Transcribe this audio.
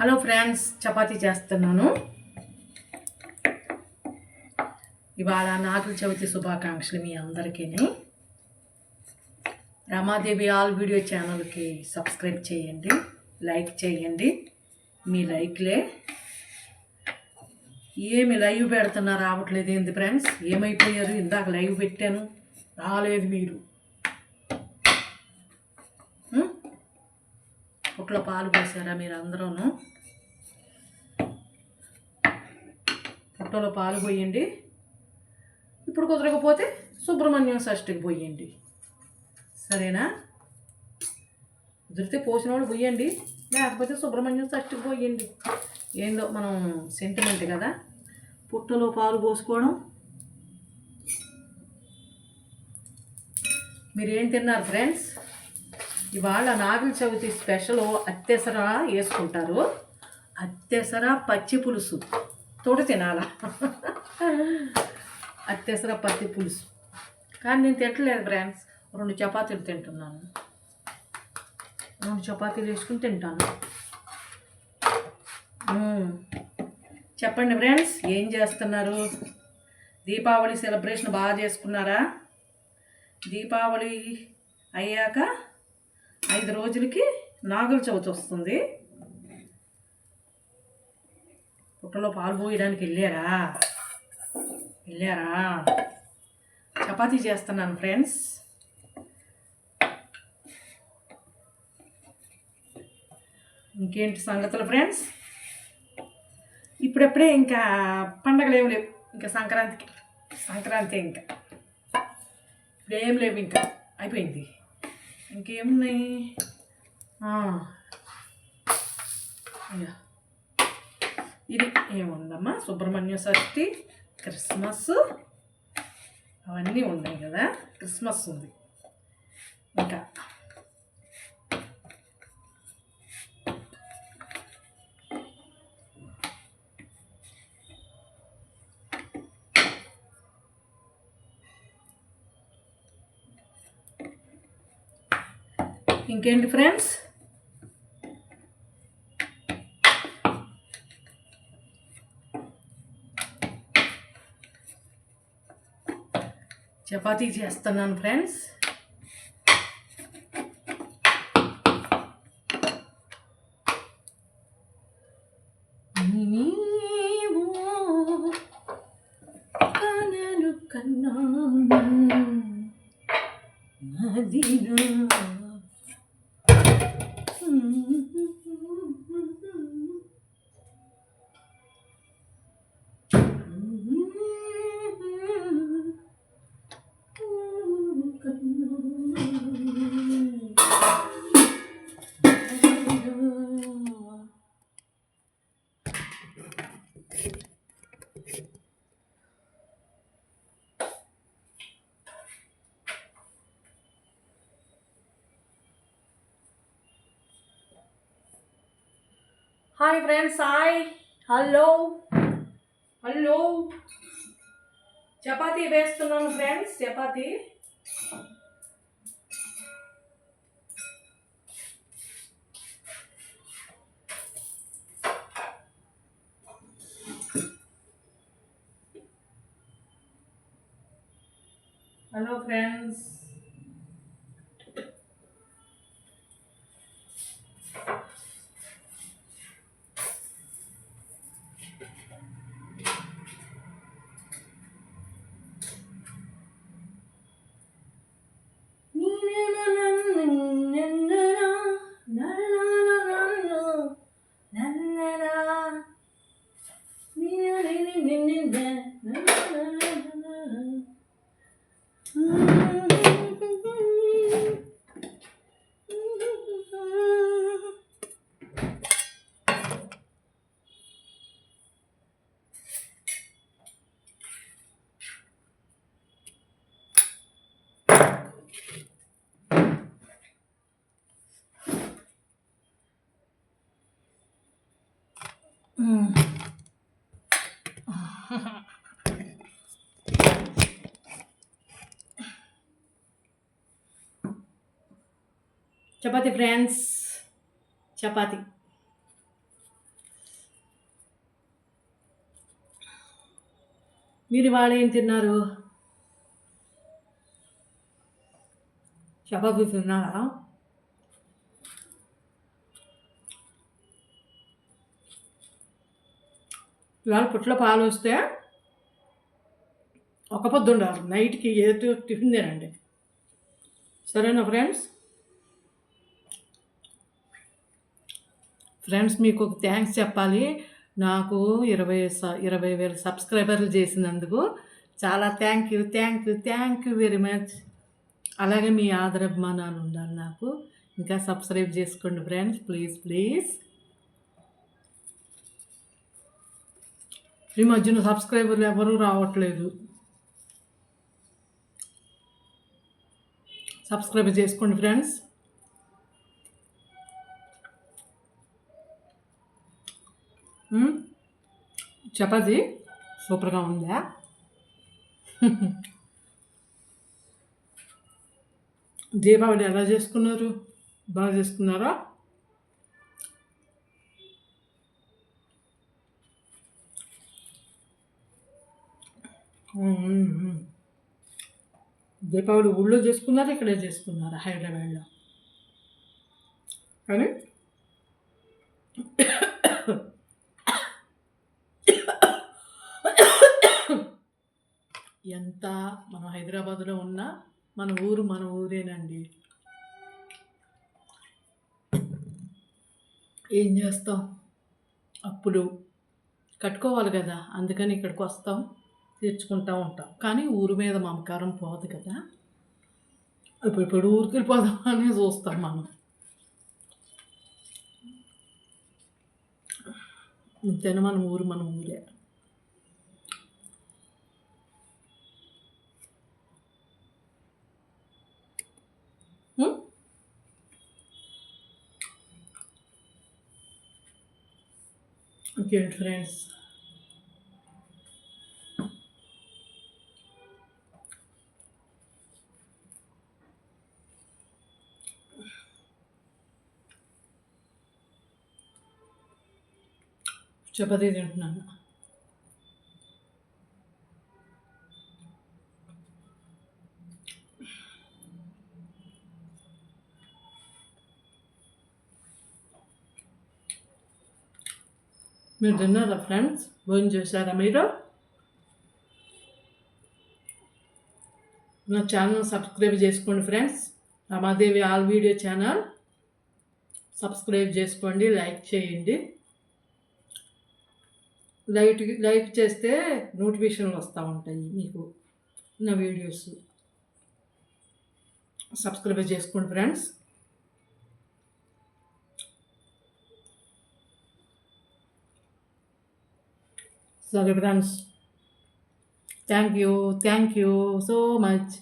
Hello friends chapati చేస్తున్నాను. ఇవాళ నాగుల చవితి శుభాకాంక్షలు మీ అందరికీ రమాదేవి ఆల్ వీడియో ఛానల్కి సబ్స్క్రైబ్ చేయండి లైక్ చేయండి. మీ లైక్లే. ఏమి లైవ్ పెడుతున్నా రావట్లేదు ఏంది ఫ్రెండ్స్? ఏమైపోయారు? ఇందాక లైవ్ పెట్టాను. రాలేదు మీరు. పుట్లో పాలు పోసారా మీరు అందరూను? పుట్టలో పాలు పోయండి. ఇప్పుడు కుదరకపోతే సుబ్రహ్మణ్యం షష్ఠికి పోయండి. సరేనా? కుదిరితే పోసిన వాళ్ళు పోయండి. లేకపోతే సుబ్రహ్మణ్యం షష్ఠికి పోయండి. ఏందో మనం సెంటిమెంట్ కదా? పుట్టలో పాలు పోసుకోవడం. మీరు ఏం తిన్నారు ఫ్రెండ్స్ ఇవాళ నాగుల చవితి స్పెషల్ అత్తెసర వేసుకుంటారు. అత్తెసర పచ్చి పులుసు. తోడు తినాలా? అత్తెసర పత్తి పులుసు. కానీ నేను తింటలేదు ఫ్రెండ్స్. రెండు చపాతీలు తింటున్నాను. రెండు చపాతీలు వేసుకుని తింటాను. చెప్పండి ఫ్రెండ్స్ ఏం చేస్తున్నారు? దీపావళి సెలబ్రేషన్ బాగా చేసుకున్నారా? దీపావళి అయ్యాక ఐదు రోజులకి నాగుల చవితి వస్తుంది. పుట్టలో పాలు పోయడానికి వెళ్ళారా? వెళ్ళారా? చపాతీ చేస్తున్నాను ఫ్రెండ్స్. ఇంకేంటి సంగతులు ఫ్రెండ్స్? ఇప్పుడప్పుడే ఇంకా పండగలు ఏమి లేవు. ఇంకా సంక్రాంతికి. సంక్రాంతి ఇంకా. ఇప్పుడు ఏం లేవు ఇంకా. అయిపోయింది. ఇంకేమున్నాయి? ఇది ఏముందమ్మా? సుబ్రహ్మణ్య షష్ఠి క్రిస్మస్. అవన్నీ ఉన్నాయి కదా? క్రిస్మస్ ఉంది. ఇంకా ఇంకేంటి ఫ్రెండ్స్? చపాతీ చేస్తున్నాను ఫ్రెండ్స్. కన్నా మదినా hi friends hi hello hello chapati వేస్తున్నాను friends chapati hello friends chapati friends. Chapati. మీరు వాళ్ళు ఏం తిన్నారు? చపాతి తిన్నారా? ఇవాళ పుట్ల పాలు వస్తే ఒక పొద్దు ఉండాలి నైట్కి ఏదో టిఫిన్ తినండి. సరేనా ఫ్రెండ్స్? ఫ్రెండ్స్ మీకు ఒక థ్యాంక్స్ చెప్పాలి. నాకు ఇరవై స ఇరవై వేల సబ్స్క్రైబర్లు చేసినందుకు చాలా thank you thank you thank you very much. అలాగే మీ ఆదరాభిమానాలు ఉండాలి నాకు. ఇంకా సబ్స్క్రైబ్ చేసుకోండి ఫ్రెండ్స్ ప్లీజ్ ప్లీజ్. ఈ మధ్యన సబ్స్క్రైబర్లు ఎవరూ రావట్లేదు. సబ్స్క్రైబ్ చేసుకోండి ఫ్రెండ్స్. చపాతి సూపర్గా ఉందా? దీపావళి ఎలా చేసుకున్నారు? బాగా చేసుకున్నారా? దీపావళి ఊళ్ళో చేసుకున్నారు ఇక్కడే చేసుకున్నారు హైదరాబాద్లో? కానీ ఎంత మనం హైదరాబాద్లో ఉన్నా మన ఊరు మన ఊరేనండి. ఏం చేస్తాం? అప్పుడు కట్టుకోవాలి కదా అందుకని ఇక్కడికి వస్తాం. తీర్చుకుంటూ ఉంటాం. కానీ ఊరి మీద మమకారం పోదు కదా. ఇప్పుడు ఇప్పుడు ఊరికి వెళ్ళిపోదాం అని చూస్తాం మనం. ఇంతేనా మన ఊరు మన ఊరే. ఉం? ఇంకేంటి ఫ్రెండ్స్ చపాతీ తింటున్నాను. మీరు తిన్నారా ఫ్రెండ్స్? భోజనం చేశారా మీరు? నా ఛానల్ సబ్స్క్రైబ్ చేసుకోండి friends. Ramadevi all video channel. Subscribe చేసుకోండి లైక్ చేయండి. లైట్ లైక్ చేస్తే నోటిఫికేషన్లు వస్తూ ఉంటాయి మీకు నా వీడియోస్. సబ్స్క్రైబ్ చేసుకోండి ఫ్రెండ్స్. సరే friends thank you thank you so much